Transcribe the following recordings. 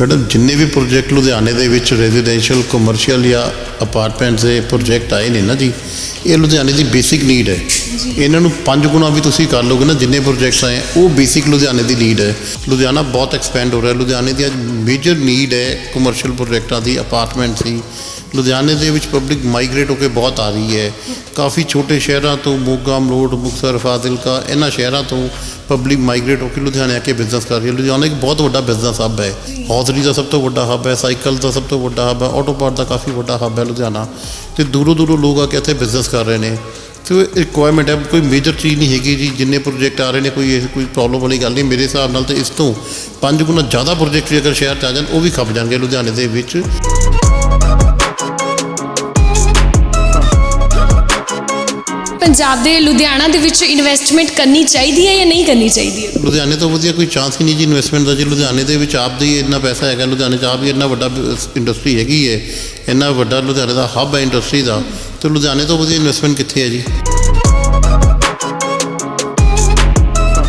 Madam ਜਿੰਨੇ ਵੀ project ਲੁਧਿਆਣੇ ਦੇ ਵਿੱਚ ਰੈਜ਼ੀਡੈਂਸ਼ੀਅਲ ਕਮਰਸ਼ੀਅਲ ਜਾਂ ਅਪਾਰਟਮੈਂਟਸ ਦੇ ਪ੍ਰੋਜੈਕਟ ਆਏ ਨੇ ਨਾ ਜੀ ਇਹ ਲੁਧਿਆਣੇ ਦੀ ਬੇਸਿਕ ਨੀਡ ਹੈ। ਇਹਨਾਂ ਨੂੰ ਪੰਜ ਗੁਣਾ ਵੀ ਤੁਸੀਂ ਕਰ ਲੋਗੇ ਨਾ ਜਿੰਨੇ ਪ੍ਰੋਜੈਕਟਸ ਆਏ ਉਹ ਬੇਸਿਕ ਲੁਧਿਆਣੇ ਦੀ ਨੀਡ ਹੈ। ਲੁਧਿਆਣਾ ਬਹੁਤ ਐਕਸਪੈਂਡ ਹੋ ਰਿਹਾ ਲੁਧਿਆਣੇ ਦੀ ਅੱਜ ਮੇਜਰ ਨੀਡ ਹੈ ਕਮਰਸ਼ੀਅਲ ਪ੍ਰੋਜੈਕਟਾਂ ਦੀ ਅਪਾਰਟਮੈਂਟ ਸੀ ਲੁਧਿਆਣੇ ਦੇ ਵਿੱਚ ਪਬਲਿਕ ਮਾਈਗ੍ਰੇਟ ਹੋ ਕੇ ਬਹੁਤ ਆ ਰਹੀ ਹੈ। ਕਾਫੀ ਛੋਟੇ ਸ਼ਹਿਰਾਂ ਤੋਂ ਮੋਗਾ, ਮਲੋਟ, ਮੁਕਤਸਰ, ਫਾਜ਼ਿਲਕਾ, ਇਹਨਾਂ ਸ਼ਹਿਰਾਂ ਤੋਂ ਪਬਲਿਕ ਮਾਈਗ੍ਰੇਟ ਹੋ ਕੇ ਲੁਧਿਆਣੇ ਆ ਕੇ ਬਿਜ਼ਨਸ ਕਰ ਰਹੀ ਹੈ। ਲੁਧਿਆਣਾ ਇੱਕ ਬਹੁਤ ਵੱਡਾ ਬਿਜ਼ਨਸ ਹੱਬ ਹੈ। ਹੌਜ਼ਰੀ ਦਾ ਸਭ ਤੋਂ ਵੱਡਾ ਹੱਬ ਹੈ ਸਾਈਕਲ ਦਾ ਸਭ ਤੋਂ ਵੱਡਾ ਹੱਬ ਹੈ ਆਟੋ ਪਾਰਟ ਦਾ ਕਾਫੀ ਵੱਡਾ ਹੱਬ ਹੈ ਲੁਧਿਆਣਾ। ਤੇ ਦੂਰੋਂ ਦੂਰੋਂ ਲੋਕ ਆ ਕੇ ਇੱਥੇ ਬਿਜ਼ਨਸ ਕਰ ਰਹੇ ਨੇ। ਤੇ ਰਿਕੁਆਇਰਮੈਂਟ ਹੈ, ਕੋਈ ਮੇਜਰ ਚੀਜ਼ ਨਹੀਂ ਹੈਗੀ ਜੀ। ਜਿੰਨੇ ਪ੍ਰੋਜੈਕਟ ਆ ਰਹੇ ਨੇ, ਕੋਈ ਇਹ ਕੋਈ ਪ੍ਰੋਬਲਮ ਵਾਲੀ ਗੱਲ ਨਹੀਂ। ਮੇਰੇ ਹਿਸਾਬ ਨਾਲ ਤੇ ਇਸ ਤੋਂ ਪੰਜ ਗੁਣਾ ਜ਼ਿਆਦਾ ਪ੍ਰੋਜੈਕਟ ਵੀ ਅਗਰ ਸ਼ਹਿਰ 'ਚ ਆ ਜਾਣ, ਉਹ ਵੀ ਖੱਪ ਜਾਣਗੇ ਲੁਧਿਆਣੇ ਦੇ ਵਿੱਚ। ਪੰਜਾਬ ਦੇ ਲੁਧਿਆਣਾ ਦੇ ਵਿੱਚ ਇਨਵੈਸਟਮੈਂਟ ਕਰਨੀ ਚਾਹੀਦੀ ਹੈ ਜਾਂ ਨਹੀਂ ਕਰਨੀ ਚਾਹੀਦੀ ਹੈ? ਲੁਧਿਆਣੇ ਤੋਂ ਵਧੀਆ ਕੋਈ ਚਾਂਸ ਹੀ ਨਹੀਂ ਜੀ ਇਨਵੈਸਟਮੈਂਟ ਦਾ ਜੀ। ਲੁਧਿਆਣੇ ਦੇ ਵਿੱਚ ਆਪ ਦੀ ਇੰਨਾ ਪੈਸਾ ਹੈਗਾ, ਲੁਧਿਆਣੇ 'ਚ ਆਪ ਹੀ ਇੰਨਾ ਵੱਡਾ ਇੰਡਸਟਰੀ ਹੈਗੀ ਹੈ, ਇੰਨਾ ਵੱਡਾ ਲੁਧਿਆਣੇ ਦਾ ਹੱਬ ਹੈ ਇੰਡਸਟਰੀ ਦਾ। ਤੇ ਲੁਧਿਆਣੇ ਤੋਂ ਵਧੀਆ ਇਨਵੈਸਟਮੈਂਟ ਕਿੱਥੇ ਹੈ ਜੀ?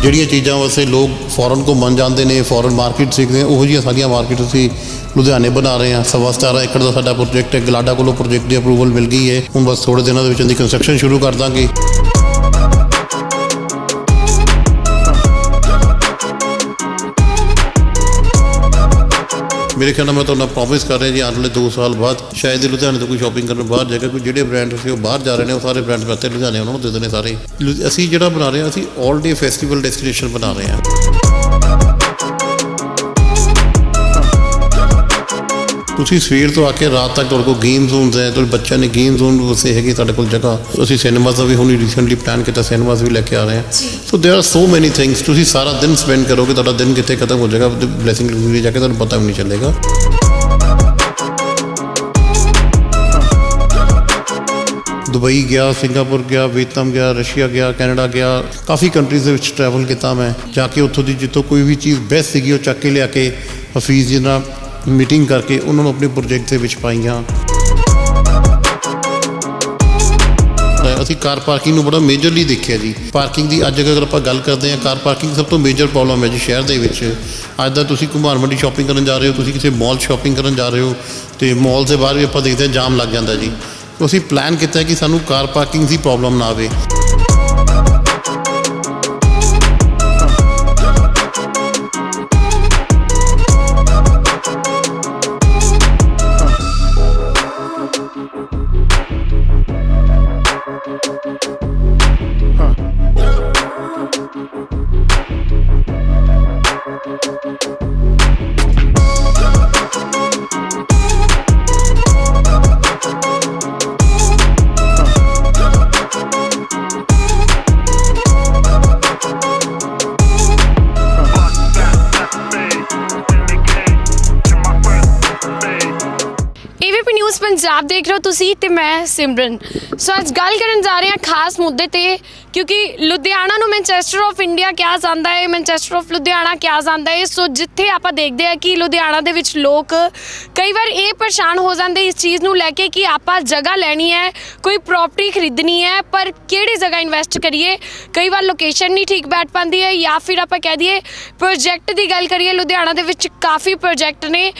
ਜਿਹੜੀਆਂ ਚੀਜ਼ਾਂ ਵਾਸਤੇ ਲੋਕ ਫੋਰਨ ਘੁੰਮਣ ਜਾਂਦੇ ਨੇ ਫੋਰਨ ਮਾਰਕੀਟ ਸਿੱਖਦੇ ਨੇ, ਉਹੋ ਜਿਹੀਆਂ ਸਾਰੀਆਂ ਮਾਰਕੀਟ ਅਸੀਂ ਲੁਧਿਆਣੇ ਬਣਾ ਰਹੇ ਹਾਂ। ਸਵਾ ਸਤਾਰਾਂ ਏਕੜ ਦਾ ਸਾਡਾ ਪ੍ਰੋਜੈਕਟ ਹੈ, ਗਲਾਡਾ ਕੋਲੋਂ ਪ੍ਰੋਜੈਕਟ ਦੀ ਅਪਰੂਵਲ ਮਿਲ ਗਈ ਹੈ। ਹੁਣ ਬਸ ਥੋੜੇ ਦਿਨਾਂ ਦੇ ਵਿੱਚ ਇਹਦੀ ਕੰਸਟਰਕਸ਼ਨ ਸ਼ੁਰੂ ਕਰ ਦਾਂਗੇ। ਮੇਰੇ ਖਿਆਲ ਨਾਲ ਮੈਂ ਤੁਹਾਨੂੰ ਪ੍ਰੋਮਿਸ ਕਰ ਰਿਹਾ ਜੀ ਆਉਣ ਵਾਲੇ 2 ਸਾਲ ਬਾਅਦ ਸ਼ਾਇਦ ਲੁਧਿਆਣੇ ਤੋਂ ਕੋਈ ਸ਼ਾਪਿੰਗ ਕਰਨ ਬਾਹਰ ਕੇ ਕੋਈ ਜਿਹੜੇ ਬ੍ਰਾਂਡ ਅਸੀਂ ਉਹ ਬਾਹਰ ਜਾ ਰਹੇ ਨੇ, ਉਹ ਸਾਰੇ ਬ੍ਰਾਂਡ ਮੈਂ ਇੱਥੇ ਲੁਧਿਆਣੇ ਉਹਨਾਂ ਨੂੰ ਦੇ ਦੇਣੇ ਸਾਰੇ ਅਸੀਂ ਜਿਹੜਾ ਬਣਾ ਰਹੇ ਹਾਂ, ਅਸੀਂ 올 ਡੇ ਫੈਸਟੀਵਲ ਡੈਸਟੀਨੇਸ਼ਨ ਬਣਾ ਰਹੇ ਹਾਂ। ਤੁਸੀਂ ਸਵੇਰ ਤੋਂ ਆ ਕੇ ਰਾਤ ਤੱਕ ਤੁਹਾਡੇ ਕੋਲ ਗੇਮ ਜ਼ੋਨਸ ਹੈ ਤੁਹਾਡੇ ਬੱਚਿਆਂ ਨੇ ਗੇਮ ਜ਼ੋਨ ਵਸੇ ਹੈਗੇ ਸਾਡੇ ਕੋਲ ਜਗ੍ਹਾ ਅਸੀਂ ਸਿਨੇਮਾਸ ਦਾ ਵੀ ਹੁਣੀ ਰੀਸੈਂਟਲੀ ਪਲਾਨ ਕੀਤਾ ਸਿਨੇਮਾਸ ਵੀ ਲੈ ਕੇ ਆ ਰਹੇ ਹਾਂ so there are so many things ਤੁਸੀਂ ਸਾਰਾ ਦਿਨ ਸਪੈਂਡ ਕਰੋਗੇ ਤੁਹਾਡਾ ਦਿਨ ਕਿੱਥੇ ਖਤਮ ਹੋ ਜਾਏਗਾ ਬਲੇਸਿੰਗ ਲੱਗੂਗੀ ਜਾ ਕੇ ਤੁਹਾਨੂੰ ਪਤਾ ਵੀ ਨਹੀਂ ਚੱਲੇਗਾ ਦੁਬਈ ਗਿਆ ਸਿੰਗਾਪੁਰ ਗਿਆ ਵੀਅਤਨਾਮ ਗਿਆ ਰਸ਼ੀਆ ਗਿਆ ਕੈਨੇਡਾ ਗਿਆ ਕਾਫੀ ਕੰਟਰੀਜ਼ ਦੇ ਵਿੱਚ ਟਰੈਵਲ ਕੀਤਾ ਮੈਂ ਜਾ ਕੇ ਉੱਥੋਂ ਦੀ ਜਿੱਥੋਂ ਕੋਈ ਵੀ ਚੀਜ਼ ਬੈਸਟ ਸੀਗੀ ਉਹ ਚੱਕ ਕੇ ਲਿਆ ਕੇ ਹਫੀਜ਼ ਜੀ ਨਾਲ ਮੀਟਿੰਗ ਕਰਕੇ ਉਹਨਾਂ ਨੂੰ ਆਪਣੇ ਪ੍ਰੋਜੈਕਟ ਦੇ ਵਿੱਚ ਪਾਈਆਂ। ਅਸੀਂ ਕਾਰ ਪਾਰਕਿੰਗ ਨੂੰ ਬੜਾ ਮੇਜਰਲੀ ਦੇਖਿਆ ਜੀ। ਪਾਰਕਿੰਗ ਦੀ ਅੱਜ ਅਗਰ ਆਪਾਂ ਗੱਲ ਕਰਦੇ ਹਾਂ, ਕਾਰ ਪਾਰਕਿੰਗ ਸਭ ਤੋਂ ਮੇਜਰ ਪ੍ਰੋਬਲਮ ਹੈ ਜੀ ਸ਼ਹਿਰ ਦੇ ਵਿੱਚ। ਅੱਜ ਦਾ ਤੁਸੀਂ ਘੁਮਾਰ ਮੰਡੀ ਸ਼ਾਪਿੰਗ ਕਰਨ ਜਾ ਰਹੇ ਹੋ, ਤੁਸੀਂ ਕਿਸੇ ਮਾਲ ਸ਼ਾਪਿੰਗ ਕਰਨ ਜਾ ਰਹੇ ਹੋ, ਤੇ ਮਾਲ ਦੇ ਬਾਹਰ ਵੀ ਆਪਾਂ ਦੇਖਦੇ ਹਾਂ, ਜਾਮ ਲੱਗ ਜਾਂਦਾ ਜੀ। ਅਸੀਂ ਪਲਾਨ ਕੀਤਾ ਕਿ ਸਾਨੂੰ ਕਾਰ ਪਾਰਕਿੰਗ ਦੀ ਪ੍ਰੋਬਲਮ ਨਾ ਆਵੇ। ਨਿਊਜ਼ ਪੰਜਾਬ ਦੇਖ ਰਹੇ ਹੋ ਤੁਸੀਂ ਤੇ ਮੈਂ ਸਿਮਰਨ। ਸੋ ਅੱਜ ਗੱਲ ਕਰਨ ਜਾ ਰਹੇ ਹਾਂ ਖਾਸ ਮੁੱਦੇ ਤੇ, ਕਿਉਂਕਿ ਲੁਧਿਆਣਾ ਨੂੰ ਮੈਨਚੈਸਟਰ ਆਫ ਇੰਡੀਆ ਕਿਹਾ ਜਾਂਦਾ ਹੈ ਮੈਨਚੈਸਟਰ ਆਫ ਲੁਧਿਆਣਾ ਕਿਹਾ ਜਾਂਦਾ ਹੈ। ਸੋ ਜਿੱਥੇ ਆਪਾਂ ਦੇਖਦੇ ਹਾਂ ਕਿ ਲੁਧਿਆਣਾ ਦੇ ਵਿੱਚ ਲੋਕ ਕਈ ਵਾਰ ਇਹ ਪਰੇਸ਼ਾਨ ਹੋ ਜਾਂਦੇ ਇਸ ਚੀਜ਼ ਨੂੰ ਲੈ ਕੇ ਕਿ ਆਪਾਂ ਜਗ੍ਹਾ ਲੈਣੀ ਹੈ, ਕੋਈ ਪ੍ਰਾਪਰਟੀ ਖਰੀਦਣੀ ਹੈ, ਪਰ ਕਿਹੜੀ ਜਗ੍ਹਾ ਇਨਵੈਸਟ ਕਰੀਏ? ਕਈ ਵਾਰ ਲੋਕੇਸ਼ਨ ਨਹੀਂ ਠੀਕ ਬੈਠ ਪਾਉਂਦੀ ਹੈ ਜਾਂ ਫਿਰ ਆਪਾਂ ਕਹਿ ਦਈਏ ਪ੍ਰੋਜੈਕਟ ਦੀ ਗੱਲ ਕਰੀਏ, ਲੁਧਿਆਣਾ ਦੇ ਵਿੱਚ ਕਾਫੀ ਪ੍ਰੋਜੈਕਟ ਨੇ।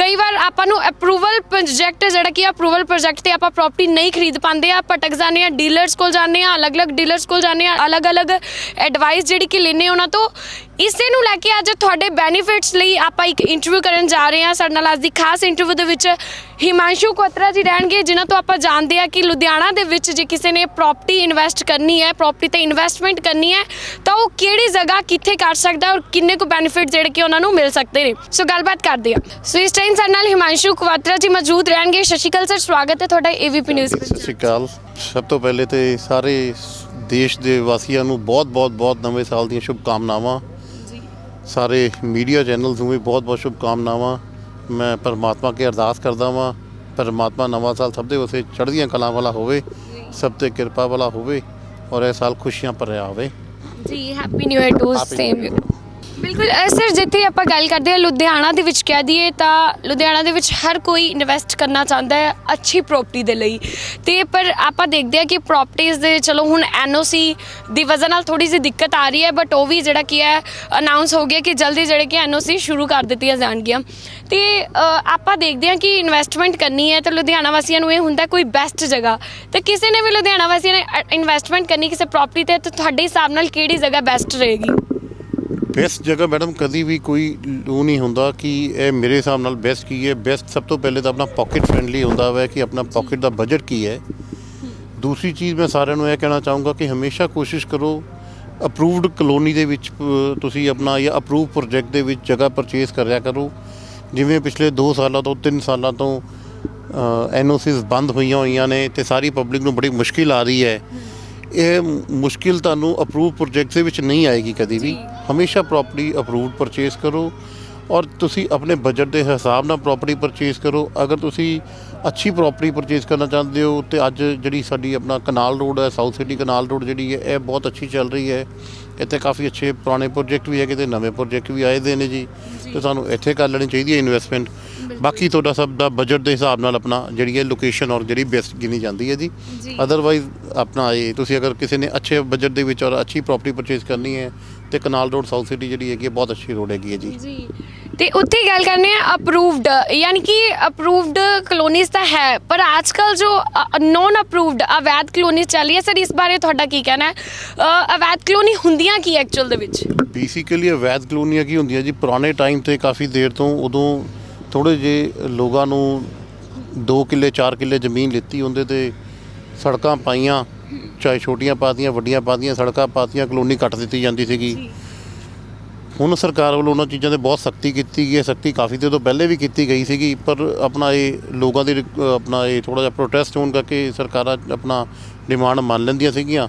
ਕਈ ਵਾਰ ਆਪਾਂ ਨੂੰ ਅਪਰੂਵਲ ਪ੍ਰੋਜੈਕਟ ਜਿਹੜਾ ਕਿ ਅਪਰੂਵਲ ਪ੍ਰੋਜੈਕਟ ਤੇ ਆਪਾਂ ਪ੍ਰਾਪਰਟੀ ਨਹੀਂ ਖਰੀਦ ਪਾਉਂਦੇ ਆ, ਭਟਕ ਜਾਂਦੇ ਆ ਡੀਲਰਸ ਕੋਲ ਜਾਂਦੇ ਆ, ਅਲੱਗ-ਅਲੱਗ ਡੀਲਰਸ ਕੋਲ ਜਾਂਦੇ ਆ, ਅਲੱਗ-ਅਲੱਗ ਐਡਵਾਈਸ ਜਿਹੜੀ ਕਿ ਲੈਨੇ ਉਹਨਾਂ ਤੋਂ। ਇਸੇ ਨੂੰ ਲੈ ਕੇ ਅੱਜ ਤੁਹਾਡੇ ਬੈਨੀਫਿਟਸ ਲਈ ਆਪਾਂ ਇੱਕ ਇੰਟਰਵਿਊ ਕਰਨ ਜਾ ਰਹੇ ਹਾਂ ਸਾਡੇ ਨਾਲ ਅੱਜ ਦੀ ਖਾਸ ਇੰਟਰਵਿਊ ਦੇ ਵਿੱਚ ਹਿਮਾਂਸ਼ੂ ਕੋਤਰਾ ਜੀ ਰਹਿਣਗੇ ਜਿਨ੍ਹਾਂ ਤੋਂ ਆਪਾਂ ਜਾਣਦੇ ਆ ਕਿ ਲੁਧਿਆਣਾ ਦੇ ਵਿੱਚ ਜੇ ਕਿਸੇ ਨੇ ਪ੍ਰਾਪਰਟੀ ਇਨਵੈਸਟ ਕਰਨੀ ਹੈ ਪ੍ਰਾਪਰਟੀ ਤੇ ਇਨਵੈਸਟਮੈਂਟ ਕਰਨੀ ਹੈ ਤਾਂ ਉਹ ਕਿਹੜੀ ਜਗ੍ਹਾ ਕਿੱਥੇ ਕਰ ਸਕਦਾ ਔਰ ਕਿੰਨੇ ਕੁ ਬੈਨੀਫਿਟ ਜਿਹੜੇ ਕਿ ਉਹਨਾਂ ਨੂੰ ਮਿਲ ਸਕਦੇ ਨੇ। ਸੋ ਗੱਲਬਾਤ ਕਰਦੇ ਆ ਸੋ ਇਸ ਟਾਈਮ ਸਾਡੇ ਨਾਲ ਹਿਮਾਂਸ਼ੂ ਕੁਵਾਤਰਾ ਜੀ ਮੌਜੂਦ ਰਹਿਣਗੇ। ਸਤਿ ਸ਼੍ਰੀ ਸਵਾਗਤ ਹੈ ਤੁਹਾਡਾ ਏਵੀਪੀ ਨਿਊਜ਼ ਸਤਿ ਸ਼੍ਰੀ ਅਕਾਲ। ਸਭ ਤੋਂ ਪਹਿਲੇ ਤੇ ਸਾਰੇ ਦੇਸ਼ ਦੇ ਵਾਸੀਆਂ ਨੂੰ ਬਹੁਤ ਬਹੁਤ ਬਹੁਤ ਨਵੇਂ ਸਾਲ ਦੀਆਂ ਸ਼ੁਭ ਕਾਮਨਾਵਾਂ ਸਾਰੇ ਮੀਡੀਆ ਚੈਨਲਸ ਨੂੰ ਵੀ ਬਹੁਤ ਬਹੁਤ ਸ਼ੁਭ ਕਾਮਨਾਵਾਂ ਮੈਂ ਪਰਮਾਤਮਾ ਅੱਗੇ ਅਰਦਾਸ ਕਰਦਾ ਵਾਂ ਪਰਮਾਤਮਾ ਨਵਾਂ ਸਾਲ ਸਭ ਦੇ ਵਾਸਤੇ ਚੜ੍ਹਦੀਆਂ ਕਲਾਂ ਵਾਲਾ ਹੋਵੇ ਸਭ ਤੇ ਕਿਰਪਾ ਵਾਲਾ ਹੋਵੇ ਔਰ ਇਹ ਸਾਲ ਖੁਸ਼ੀਆਂ ਭਰਿਆ ਹੋਵੇ। ਜੀ happy new year to same you ਬਿਲਕੁਲ ਸਰ, ਜਿੱਥੇ ਆਪਾਂ ਗੱਲ ਕਰਦੇ ਹਾਂ ਲੁਧਿਆਣਾ ਦੇ ਵਿੱਚ ਕਹਿ ਦਈਏ ਤਾਂ ਲੁਧਿਆਣਾ ਦੇ ਵਿੱਚ ਹਰ ਕੋਈ ਇਨਵੈਸਟ ਕਰਨਾ ਚਾਹੁੰਦਾ ਹੈ ਅੱਛੀ ਪ੍ਰਾਪਰਟੀ ਦੇ ਲਈ। ਤੇ ਪਰ ਆਪਾਂ ਦੇਖਦੇ ਹਾਂ ਕਿ ਪ੍ਰਾਪਰਟੀਆਂ ਦੇ, ਚਲੋ, ਹੁਣ ਐਨਓਸੀ ਦੀ ਵਜ੍ਹਾ ਨਾਲ ਥੋੜੀ ਜਿਹੀ ਦਿੱਕਤ ਆ ਰਹੀ ਹੈ ਬਟ ਉਹ ਵੀ ਜਿਹੜਾ ਕੀ ਹੈ ਅਨਾਉਂਸ ਹੋ ਗਿਆ ਕਿ ਜਲਦੀ ਜਿਹੜੇ ਕਿ ਐਨਓਸੀ ਸ਼ੁਰੂ ਕਰ ਦਿੱਤੀਆਂ ਜਾਣਗੀਆਂ। ਤੇ ਆਪਾਂ ਦੇਖਦੇ ਹਾਂ ਕਿ ਇਨਵੈਸਟਮੈਂਟ ਕਰਨੀ ਹੈ ਤਾਂ ਲੁਧਿਆਣਾ ਵਾਸੀਆਂ ਨੂੰ ਇਹ ਹੁੰਦਾ ਕੋਈ ਬੈਸਟ ਜਗ੍ਹਾ। ਤੇ ਕਿਸੇ ਨੇ ਵੀ ਲੁਧਿਆਣਾ ਵਾਸੀਆਂ ਨੇ ਇਨਵੈਸਟਮੈਂਟ ਕਰਨੀ ਕਿਸੇ ਪ੍ਰਾਪਰਟੀ ਤੇ, ਤਾਂ ਤੁਹਾਡੇ ਹਿਸਾਬ ਨਾਲ ਕਿਹੜੀ ਜਗ੍ਹਾ ਬੈਸਟ ਰਹੇਗੀ? ਬੈਸਟ ਜਗ੍ਹਾ ਮੈਡਮ ਕਦੀ ਵੀ ਕੋਈ ਉਹ ਨਹੀਂ ਹੁੰਦਾ ਕਿ ਇਹ ਮੇਰੇ ਹਿਸਾਬ ਨਾਲ ਬੈਸਟ ਕੀ ਹੈ? ਬੈਸਟ ਸਭ ਤੋਂ ਪਹਿਲੇ ਤਾਂ ਆਪਣਾ ਪਾਕਟ ਫ੍ਰੈਂਡਲੀ ਹੁੰਦਾ ਹੈ ਕਿ ਆਪਣਾ ਪਾਕਟ ਦਾ ਬਜਟ ਕੀ ਹੈ। ਦੂਸਰੀ ਚੀਜ਼ ਮੈਂ ਸਾਰਿਆਂ ਨੂੰ ਇਹ ਕਹਿਣਾ ਚਾਹੂੰਗਾ ਕਿ ਹਮੇਸ਼ਾ ਕੋਸ਼ਿਸ਼ ਕਰੋ ਅਪਰੂਵਡ ਕਲੋਨੀ ਦੇ ਵਿੱਚ ਤੁਸੀਂ ਆਪਣਾ ਜਾਂ ਅਪਰੂਵ ਪ੍ਰੋਜੈਕਟ ਦੇ ਵਿੱਚ ਜਗ੍ਹਾ ਪਰਚੇਸ ਕਰਿਆ ਕਰੋ। ਜਿਵੇਂ ਪਿਛਲੇ 2 ਸਾਲਾਂ ਤੋਂ 3 ਸਾਲਾਂ ਤੋਂ ਐਨਓਸੀਸ ਬੰਦ ਹੋਈਆਂ ਹੋਈਆਂ ਨੇ ਤੇ ਸਾਰੀ ਪਬਲਿਕ ਨੂੰ ਬੜੀ ਮੁਸ਼ਕਿਲ ਆ ਰਹੀ ਹੈ। ਇਹ ਮੁਸ਼ਕਿਲ ਤੁਹਾਨੂੰ ਅਪਰੂਵ ਪ੍ਰੋਜੈਕਟ ਦੇ ਵਿੱਚ ਨਹੀਂ ਆਏਗੀ ਕਦੀ ਵੀ। ਹਮੇਸ਼ਾ ਪ੍ਰਾਪਰਟੀ ਅਪਰੂਵਡ ਪਰਚੇਸ ਕਰੋ ਔਰ ਤੁਸੀਂ ਆਪਣੇ ਬਜਟ ਦੇ ਹਿਸਾਬ ਨਾਲ ਪ੍ਰਾਪਰਟੀ ਪਰਚੇਸ ਕਰੋ। ਅਗਰ ਤੁਸੀਂ ਅੱਛੀ ਪ੍ਰਾਪਰਟੀ ਪਰਚੇਸ ਕਰਨਾ ਚਾਹੁੰਦੇ ਹੋ ਤੇ ਅੱਜ ਜਿਹੜੀ ਸਾਡੀ ਆਪਣਾ ਕਨਾਲ ਰੋਡ ਹੈ ਸਾਊਥ ਸਿਟੀ ਕਨਾਲ ਰੋਡ ਜਿਹੜੀ ਹੈ ਇਹ ਬਹੁਤ ਅੱਛੀ ਚੱਲ ਰਹੀ ਹੈ। ਇੱਥੇ ਕਾਫੀ ਅੱਛੇ ਪੁਰਾਣੇ ਪ੍ਰੋਜੈਕਟ ਵੀ ਹੈਗੇ ਤੇ ਨਵੇਂ ਪ੍ਰੋਜੈਕਟ ਵੀ ਆਏ ਦੇ ਨੇ ਜੀ। ਤੇ ਤੁਹਾਨੂੰ ਇੱਥੇ ਕਰ ਲੈਣੀ ਚਾਹੀਦੀ ਹੈ ਇਨਵੈਸਟਮੈਂਟ ਬਾਕੀ ਤੁਹਾਡਾ ਸਭ ਦਾ ਬਜਟ ਦੇ ਹਿਸਾਬ ਨਾਲ ਆਪਣਾ ਜਿਹੜੀ ਹੈ ਲੋਕੇਸ਼ਨ ਔਰ ਜਿਹੜੀ ਬੈਸਟ ਗਿਣੀ ਜਾਂਦੀ ਹੈ ਜੀ। ਜੀ। ਅਦਰਵਾਈਜ਼ ਆਪਣਾ ਇਹ ਤੁਸੀਂ ਅਗਰ ਕਿਸੇ ਨੇ ਅੱਛੇ ਬਜਟ ਦੇ ਵਿੱਚ ਔਰ ਅੱਛੀ ਪ੍ਰਾਪਰਟੀ ਪਰਚੇਸ ਕਰਨੀ ਹੈ ਤੇ ਕਨਾਲ ਰੋਡ ਸਾਊਥ ਸਿਟੀ ਜਿਹੜੀ ਹੈਗੀ ਹੈ ਬਹੁਤ ਅੱਛੀ ਰੋਡ ਹੈਗੀ ਹੈ ਜੀ। ਜੀ। ਤੇ ਉੱਥੇ ਗੱਲ ਕਰਨੇ ਆ ਅਪਰੂਵਡ ਯਾਨੀ ਕਿ ਅਪਰੂਵਡ ਕਲੋਨੀਜ਼ ਤਾਂ ਹੈ ਪਰ ਅੱਜਕੱਲ ਜੋ ਨੋਨ ਅਪਰੂਵਡ ਅਵੈਧ ਕਲੋਨੀ ਚੱਲ ਰਹੀ ਹੈ ਸਰ ਇਸ ਬਾਰੇ ਤੁਹਾਡਾ ਕੀ ਕਹਿਣਾ ਹੈ? ਅ, ਅਵੈਧ ਕਲੋਨੀ ਹੁੰਦੀਆਂ ਕੀ ਐਕਚੁਅਲ ਦੇ ਵਿੱਚ? ਬੇਸਿਕਲੀ ਅਵੈਧ ਕਲੋਨੀਆਂ ਕੀ ਹੁੰਦੀਆਂ ਜੀ ਪੁਰਾਣੇ ਟਾਈਮ ਤੇ ਕਾਫੀ ਦੇਰ ਤੋਂ ਉਦੋਂ ਥੋੜੇ ਜੇ ਲੋਕਾਂ ਨੂੰ 2 ਕਿੱਲੇ 4 ਕਿੱਲੇ ਜ਼ਮੀਨ ਲਿੱਤੀ ਹੁੰਦੇ ਤੇ ਸੜਕਾਂ ਪਾਈਆਂ ਚਾਹੇ ਛੋਟੀਆਂ ਪਾਤੀਆਂ ਵੱਡੀਆਂ ਪਾਤੀਆਂ ਸੜਕਾਂ ਪਾਤੀਆਂ ਕਲੋਨੀ ਕੱਟ ਦਿੱਤੀ ਜਾਂਦੀ ਸੀਗੀ। ਹੁਣ ਸਰਕਾਰ ਵੱਲੋਂ ਉਹਨਾਂ ਚੀਜ਼ਾਂ ਤੇ ਬਹੁਤ ਸਖਤੀ ਕੀਤੀ ਗਈ ਹੈ। ਸਖਤੀ ਕਾਫੀ ਦੇਰ ਤੋਂ ਪਹਿਲੇ ਵੀ ਕੀਤੀ ਗਈ ਸੀਗੀ ਪਰ ਆਪਣਾ ਇਹ ਲੋਕਾਂ ਦੀ ਆਪਣਾ ਇਹ ਥੋੜਾ ਜਿਹਾ ਪ੍ਰੋਟੈਸਟ ਹੋਣ ਕਰਕੇ ਸਰਕਾਰਾਂ ਆਪਣਾ ਡਿਮਾਂਡ ਮੰਨ ਲੈਂਦੀਆਂ ਸੀਗੀਆਂ।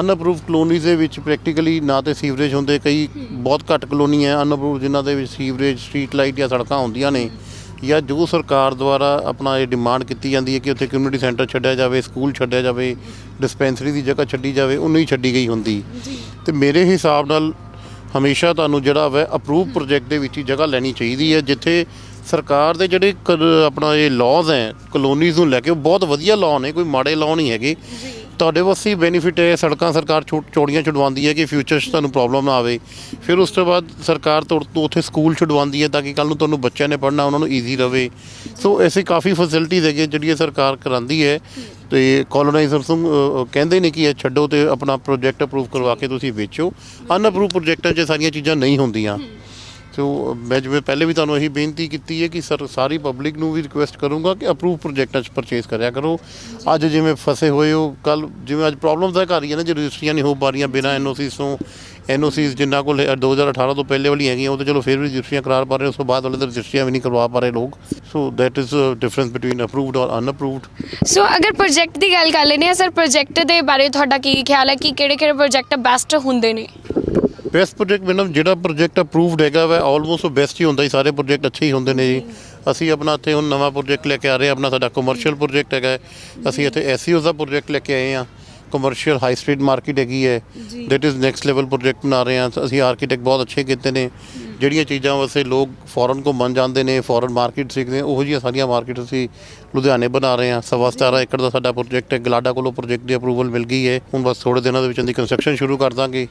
ਅਨਅਪਰੂਵਡ ਕਲੋਨੀਜ਼ ਦੇ ਵਿੱਚ ਪ੍ਰੈਕਟੀਕਲੀ ਨਾ ਤੇ ਸੀਵਰੇਜ ਹੁੰਦੇ। ਕਈ ਬਹੁਤ ਘੱਟ ਕਲੋਨੀ ਹੈ। ਅਨਅਪਰੂਵਡ ਜਿਨ੍ਹਾਂ ਦੇ ਵਿੱਚ ਸੀਵਰੇਜ ਸਟਰੀਟ ਲਾਈਟ ਜਾਂ ਸੜਕਾਂ ਹੁੰਦੀਆਂ ਨੇ। ਜਾਂ ਜੋ ਸਰਕਾਰ ਦੁਆਰਾ ਆਪਣਾ ਇਹ ਡਿਮਾਂਡ ਕੀਤੀ ਜਾਂਦੀ ਹੈ ਕਿ ਉੱਥੇ ਕਮਿਊਨਿਟੀ ਸੈਂਟਰ ਛੱਡਿਆ ਜਾਵੇ ਸਕੂਲ ਛੱਡਿਆ ਜਾਵੇ ਡਿਸਪੈਂਸਰੀ ਦੀ ਜਗ੍ਹਾ ਛੱਡੀ ਜਾਵੇ ਉਹ ਨਹੀਂ ਛੱਡੀ ਗਈ ਹੁੰਦੀ। ਤੇ ਮੇਰੇ ਹਿਸਾਬ ਨਾਲ ਹਮੇਸ਼ਾ ਤੁਹਾਨੂੰ ਜਿਹੜਾ ਵਾ ਅਪਰੂਵ ਪ੍ਰੋਜੈਕਟ ਦੇ ਵਿੱਚ ਹੀ ਜਗ੍ਹਾ ਲੈਣੀ ਚਾਹੀਦੀ ਹੈ ਜਿੱਥੇ ਸਰਕਾਰ ਦੇ ਜਿਹੜੇ ਆਪਣਾ ਇਹ ਲਾਜ਼ ਹੈ ਕਲੋਨੀਜ਼ ਨੂੰ ਲੈ ਕੇ ਉਹ ਬਹੁਤ ਵਧੀਆ ਲਾਅ ਨੇ ਕੋਈ ਮਾੜੇ ਲਾਅ ਨਹੀਂ ਹੈਗੇ। ਤੁਹਾਡੇ ਵਾਸਤੇ ਬੈਨੀਫਿਟ ਹੈ ਸੜਕਾਂ ਸਰਕਾਰ ਛੋ- ਚੌੜੀਆਂ ਛੁਡਵਾਉਂਦੀ ਹੈ ਕਿ ਫਿਊਚਰ 'ਚ ਤੁਹਾਨੂੰ ਪ੍ਰੋਬਲਮ ਨਾ ਆਵੇ। ਫਿਰ ਉਸ ਤੋਂ ਬਾਅਦ ਸਰਕਾਰ ਤੋਂ ਤੋਂ ਉੱਥੇ ਸਕੂਲ ਛਡਵਾਉਂਦੀ ਹੈ ਤਾਂ ਕਿ ਕੱਲ ਨੂੰ ਤੁਹਾਨੂੰ ਬੱਚਿਆਂ ਨੇ ਪੜ੍ਹਨਾ, ਉਹਨਾਂ ਨੂੰ ਈਜ਼ੀ ਰਵੇ। ਸੋ ਐਸੀ ਕਾਫੀ ਫੈਸਿਲਿਟੀਜ਼ ਹੈਗੀਆਂ ਜਿਹੜੀਆਂ ਸਰਕਾਰ ਕਰਾਂਦੀ ਹੈ। ਤੇ ਕੋਲੋਨਾਈਜ਼ਰਸ ਨੂੰ ਕਹਿੰਦੇ ਨੇ ਕਿ ਇਹ ਛੱਡੋ ਤੇ ਆਪਣਾ ਪ੍ਰੋਜੈਕਟ ਅਪਰੂਵ ਕਰਵਾ ਕੇ ਤੁਸੀਂ ਵੇਚੋ। ਅਨਅਪਰੂਵ ਪ੍ਰੋਜੈਕਟਾਂ 'ਚ ਸਾਰੀਆਂ ਚੀਜ਼ਾਂ ਨਹੀਂ ਹੁੰਦੀਆਂ। ਸੋ ਮੈਂ ਜਿਵੇਂ ਪਹਿਲੇ ਵੀ ਤੁਹਾਨੂੰ ਇਹੀ ਬੇਨਤੀ ਕੀਤੀ ਹੈ ਕਿ ਸਰ ਸਾਰੀ ਪਬਲਿਕ ਨੂੰ ਵੀ ਰਿਕੁਐਸਟ ਕਰੂੰਗਾ ਕਿ ਅਪਰੂਵ ਪ੍ਰੋਜੈਕਟਾਂ 'ਚ ਪਰਚੇਸ ਕਰਿਆ ਕਰੋ। ਅੱਜ ਜਿਵੇਂ ਫਸੇ ਹੋਏ ਹੋ ਕੱਲ ਜਿਵੇਂ ਅੱਜ ਪ੍ਰੋਬਲਮਸ ਦਾ ਘਰ ਹੀ ਹੈ ਨਾ ਜੇ ਰਜਿਸਟਰੀਆਂ ਨਹੀਂ ਹੋ ਪਾ ਰਹੀਆਂ ਬਿਨਾਂ ਐਨਓਸੀਸ ਤੋਂ ਐਨਓਸੀਸ ਜਿੰਨਾ ਕੋਲ ਹੈ, 2018 ਤੋਂ ਪਹਿਲੇ ਵਾਲੀ ਹੈਗੀਆਂ ਉਹ ਤਾਂ ਚਲੋ ਫਿਰ ਵੀ ਰਜਿਸਟਰੀਆਂ ਕਰਾ ਪਾ ਰਹੇ ਉਸ ਤੋਂ ਬਾਅਦ ਵਾਲੇ ਤਾਂ ਰਜਿਸਟਰੀਆਂ ਵੀ ਨਹੀਂ ਕਰਵਾ ਪਾ ਰਹੇ ਲੋਕ। So that is difference between approved ਔਰ ਅਨਅਪਰੂਵਡ ਸੋ ਅਗਰ ਪ੍ਰੋਜੈਕਟ ਦੀ ਗੱਲ ਕਰ ਲੈਂਦੇ ਆ ਸਰ ਪ੍ਰੋਜੈਕਟ ਦੇ ਬਾਰੇ ਤੁਹਾਡਾ ਕੀ ਖਿਆਲ ਹੈ ਕਿ ਕਿਹੜੇ ਕਿਹੜੇ ਪ੍ਰੋਜੈਕਟ ਬੈਸਟ ਹੁੰਦੇ ਨੇ? ਬੈਸਟ ਪ੍ਰੋਜੈਕਟ ਮੈਡਮ ਜਿਹੜਾ ਪ੍ਰੋਜੈਕਟ ਅਪਰੂਵਡ ਹੈਗਾ ਵਾ ਆਲਮੋਸਟ ਬੈਸਟ ਹੀ ਹੁੰਦਾ ਹੀ ਸਾਰੇ ਪ੍ਰੋਜੈਕਟ ਅੱਛੇ ਹੀ ਹੁੰਦੇ ਨੇ ਜੀ। ਅਸੀਂ ਆਪਣਾ ਇੱਥੇ ਹੁਣ ਨਵਾਂ ਪ੍ਰੋਜੈਕਟ ਲੈ ਕੇ ਆ ਰਹੇ ਹਾਂ ਆਪਣਾ ਸਾਡਾ ਕਮਰਸ਼ੀਅਲ ਪ੍ਰੋਜੈਕਟ ਹੈਗਾ ਹੈ। ਅਸੀਂ ਇੱਥੇ ਐਸਈਓ ਦਾ ਪ੍ਰੋਜੈਕਟ ਲੈ ਕੇ ਆਏ ਹਾਂ। ਕਮਰਸ਼ੀਅਲ ਹਾਈ ਸਟਰੀਟ ਮਾਰਕੀਟ ਹੈਗੀ ਹੈ। That is next level project ਬਣਾ ਰਹੇ ਹਾਂ। ਅਸੀਂ ਆਰਕੀਟੈਕਟ ਬਹੁਤ ਅੱਛੇ ਕੀਤੇ ਨੇ। ਜਿਹੜੀਆਂ ਚੀਜ਼ਾਂ ਵਾਸਤੇ ਲੋਕ ਫੋਰਨ ਘੁੰਮਣ ਜਾਂਦੇ ਨੇ ਫੋਰਨ ਮਾਰਕੀਟ ਸਿੱਖਦੇ ਉਹੋ ਜਿਹੀਆਂ ਸਾਰੀਆਂ ਮਾਰਕੀਟ ਅਸੀਂ ਲੁਧਿਆਣੇ ਬਣਾ ਰਹੇ ਹਾਂ। ਸਵਾ ਸਤਾਰਾਂ ਏਕੜ ਦਾ ਸਾਡਾ ਪ੍ਰੋਜੈਕਟ ਹੈ ਗਲਾਡਾ ਕੋਲੋਂ ਪ੍ਰੋਜੈਕਟ ਦੀ ਅਪਰੂਵਲ ਮਿਲ ਗਈ ਹੈ। ਹੁਣ ਬਸ ਥੋੜੇ ਦਿਨਾਂ ਦੇ ਵਿੱਚ ਇਹਦੀ ਕੰਸਟਰਕਸ਼ਨ ਸ਼ੁਰੂ ਕਰ ਦਾਂਗੇ।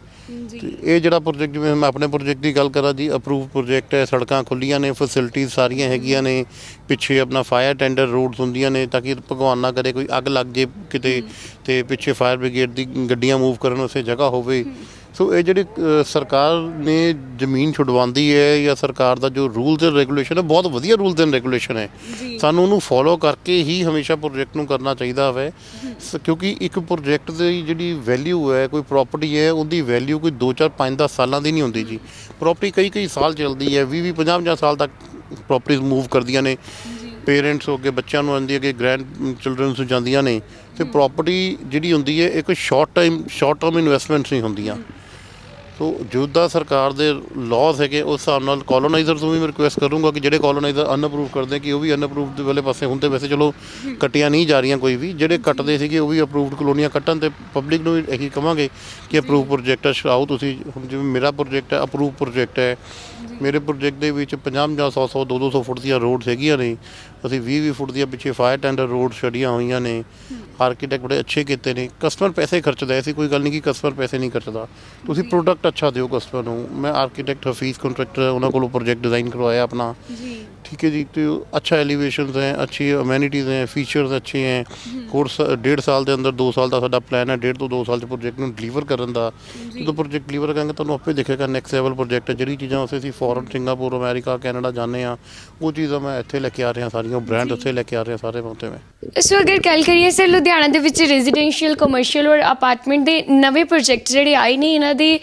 ਤੇ ਇਹ ਜਿਹੜਾ ਪ੍ਰੋਜੈਕਟ ਜਿਵੇਂ ਮੈਂ ਆਪਣੇ ਪ੍ਰੋਜੈਕਟ ਦੀ ਗੱਲ ਕਰਾਂ ਜੀ ਅਪਰੂਵ ਪ੍ਰੋਜੈਕਟ ਹੈ ਸੜਕਾਂ ਖੁੱਲੀਆਂ ਨੇ ਫੈਸਿਲਿਟੀਜ਼ ਸਾਰੀਆਂ ਹੈਗੀਆਂ ਨੇ ਪਿੱਛੇ ਆਪਣਾ ਫਾਇਰ ਟੈਂਡਰ ਰੋਡਸ ਹੁੰਦੀਆਂ ਨੇ ਤਾਂ ਕਿ ਭਗਵਾਨ ਨਾ ਕਰੇ ਕੋਈ ਅੱਗ ਲੱਗ ਜੇ ਕਿਤੇ ਤੇ ਪਿੱਛੇ ਫਾਇਰ ਬ੍ਰਿਗੇਡ ਦੀ ਗੱਡੀਆਂ ਮੂਵ ਕਰਨ ਉਸੇ ਜਗ੍ਹਾ ਹੋਵੇ। ਸੋ ਇਹ ਜਿਹੜੀ ਸਰਕਾਰ ਨੇ ਜ਼ਮੀਨ ਛੁਡਵਾਉਂਦੀ ਹੈ ਜਾਂ ਸਰਕਾਰ ਦਾ ਜੋ ਰੂਲਸ ਐਂਡ ਰੈਗੂਲੇਸ਼ਨ ਹੈ ਬਹੁਤ ਵਧੀਆ ਰੂਲਸ ਐਂਡ ਰੈਗੂਲੇਸ਼ਨ ਹੈ। ਸਾਨੂੰ ਉਹਨੂੰ ਫੋਲੋ ਕਰਕੇ ਹੀ ਹਮੇਸ਼ਾ ਪ੍ਰੋਜੈਕਟ ਨੂੰ ਕਰਨਾ ਚਾਹੀਦਾ ਹੈ। ਕਿਉਂਕਿ ਇੱਕ ਪ੍ਰੋਜੈਕਟ ਦੀ ਜਿਹੜੀ ਵੈਲਿਊ ਹੈ ਕੋਈ ਪ੍ਰਾਪਰਟੀ ਹੈ ਉਹਦੀ ਵੈਲਿਊ ਕੋਈ 2 4 5 10 ਸਾਲਾਂ ਦੀ ਨਹੀਂ ਹੁੰਦੀ ਜੀ। ਪ੍ਰਾਪਰਟੀ ਕਈ ਕਈ ਸਾਲ ਚੱਲਦੀ ਹੈ 20 20 50 50 ਸਾਲ ਤੱਕ ਪ੍ਰਾਪਰਟੀਆਂ ਮੂਵ ਕਰਦੀਆਂ ਨੇ। ਪੇਰੈਂਟਸ ਹੋ ਕੇ ਬੱਚਿਆਂ ਨੂੰ ਆਉਂਦੀ ਹੈ ਕਿ ਗ੍ਰੈਂਡ ਚਿਲਡਰਨਸ ਨੂੰ ਜਾਂਦੀਆਂ ਨੇ। ਤੇ ਪ੍ਰਾਪਰਟੀ ਜਿਹੜੀ ਹੁੰਦੀ ਹੈ ਇੱਕ short time short term investments ਨਹੀਂ ਹੁੰਦੀਆਂ। ਸੋ ਜੁਦਾ ਸਰਕਾਰ ਦੇ ਲਾਅਸ ਹੈਗੇ ਉਸ ਹਿਸਾਬ ਨਾਲ ਕੋਲੋਨਾਈਜ਼ਰ ਤੋਂ ਵੀ ਮੈਂ ਰਿਕੁਐਸਟ ਕਰੂੰਗਾ ਕਿ ਜਿਹੜੇ ਕੋਲੋਨਾਈਜ਼ਰ ਅਨਅਪਰੂਵ ਕਰਦੇ ਕਿ ਉਹ ਵੀ ਅਨਅਪਰੂਵਡ ਵਾਲੇ ਪਾਸੇ ਤੇ ਵੈਸੇ ਚਲੋ ਕੱਟੀਆਂ ਨਹੀਂ ਜਾ ਰਹੀਆਂ ਕੋਈ ਵੀ। ਜਿਹੜੇ ਕੱਟਦੇ ਸੀਗੇ ਉਹ ਵੀ ਅਪਰੂਵਡ ਕਲੋਨੀਆਂ ਕੱਟਣ ਤੇ ਪਬਲਿਕ ਨੂੰ ਵੀ ਇਹੀ ਕਵਾਂਗੇ ਕਿ ਅਪਰੂਵ ਪ੍ਰੋਜੈਕਟ ਆਓ ਤੁਸੀਂ ਹੁਣ ਜਿਵੇਂ ਮੇਰਾ ਪ੍ਰੋਜੈਕਟ ਹੈ ਅਪਰੂਵ ਪ੍ਰੋਜੈਕਟ ਹੈ। ਮੇਰੇ ਪ੍ਰੋਜੈਕਟ ਦੇ ਵਿੱਚ 50 ਜਾਂ 100 100 200 ਫੁੱਟ ਦੀਆਂ ਰੋਡਸ ਹੈਗੀਆਂ ਨੇ ਅਸੀਂ 20 20 ਫੁੱਟ ਦੀਆਂ ਪਿੱਛੇ ਫਾਇਰ ਟੈਂਡਰ ਰੋਡ ਛੜੀਆਂ ਹੋਈਆਂ ਨੇ ਆਰਕੀਟੈਕਟ ਬੜੇ ਅੱਛੇ ਕੀਤੇ ਨੇ ਕਸਟਮਰ ਪੈਸੇ ਖਰਚਦਾ ਹੈ, ਐਸੀ ਕੋਈ ਗੱਲ ਨਹੀਂ ਕਿ ਕਸਟਮਰ ਪੈਸੇ ਨਹੀਂ ਖਰਚਦਾ ਤੁਸੀਂ ਪ੍ਰੋਡਕਟ ਅੱਛਾ ਦਿਓ ਕਸਟਮਰ ਨੂੰ ਮੈਂ ਆਰਕੀਟੈਕਟ ਹਫੀਜ਼ ਕੰਟਰੈਕਟਰ ਉਹਨਾਂ ਕੋਲੋਂ ਪ੍ਰੋਜੈਕਟ ਡਿਜ਼ਾਈਨ ਕਰਵਾਇਆ ਆਪਣਾ ਜੀ ठीक है जी तो अच्छा एलिवेशंस हैं अच्छी ਅਮੈਨਿਟੀਜ਼ हैं ਫੀਚਰਸ ਅੱਛੇ हैं ਕੋਰਸ ਡੇਢ ਸਾਲ ਦੇ ਅੰਦਰ 2 ਸਾਲ ਦਾ ਸਾਡਾ ਪਲਾਨ ਹੈ ਡੇਢ ਤੋਂ 2 ਸਾਲ ਚ ਪ੍ਰੋਜੈਕਟ ਨੂੰ ਡਿਲੀਵਰ ਕਰਨ ਦਾ ਜਦੋਂ ਪ੍ਰੋਜੈਕਟ ਡਿਲੀਵਰ ਕਰਾਂਗੇ ਤੁਹਾਨੂੰ ਆਪੇ ਦਿਖੇਗਾ ਨੈਕਸਟ ਲੈਵਲ ਪ੍ਰੋਜੈਕਟ ਹੈ ਜਿਹੜੀ ਚੀਜ਼ਾਂ ਅਸੀਂ ਅਸੀਂ ਫੋਰਨ ਸਿੰਗਾਪੁਰ ਅਮਰੀਕਾ ਕੈਨੇਡਾ ਜਾਂਦੇ ਆ ਉਹ ਚੀਜ਼ਾਂ ਮੈਂ ਇੱਥੇ ਲੈ ਕੇ ਆ ਰਿਹਾ ਸਾਰੀਆਂ ਬ੍ਰਾਂਡ ਇੱਥੇ ਲੈ ਕੇ ਆ ਰਿਹਾ ਸਾਰੇ ਪਹੁੰਚੇ ਮੈਂ। ਸੋ ਅਗਰ ਗੱਲ ਕਰੀਏ ਸਰ ਲੁਧਿਆਣਾ ਦੇ ਵਿੱਚ ਰੈਜ਼ੀਡੈਂਸ਼ੀਅਲ ਕਮਰਸ਼ੀਅਲ ਔਰ ਅਪਾਰਟਮੈਂਟ ਦੇ ਨਵੇਂ ਪ੍ਰੋਜੈਕਟ ਜਿਹੜੇ ਆਏ ਨੇ ਇਹਨਾਂ ਦੀ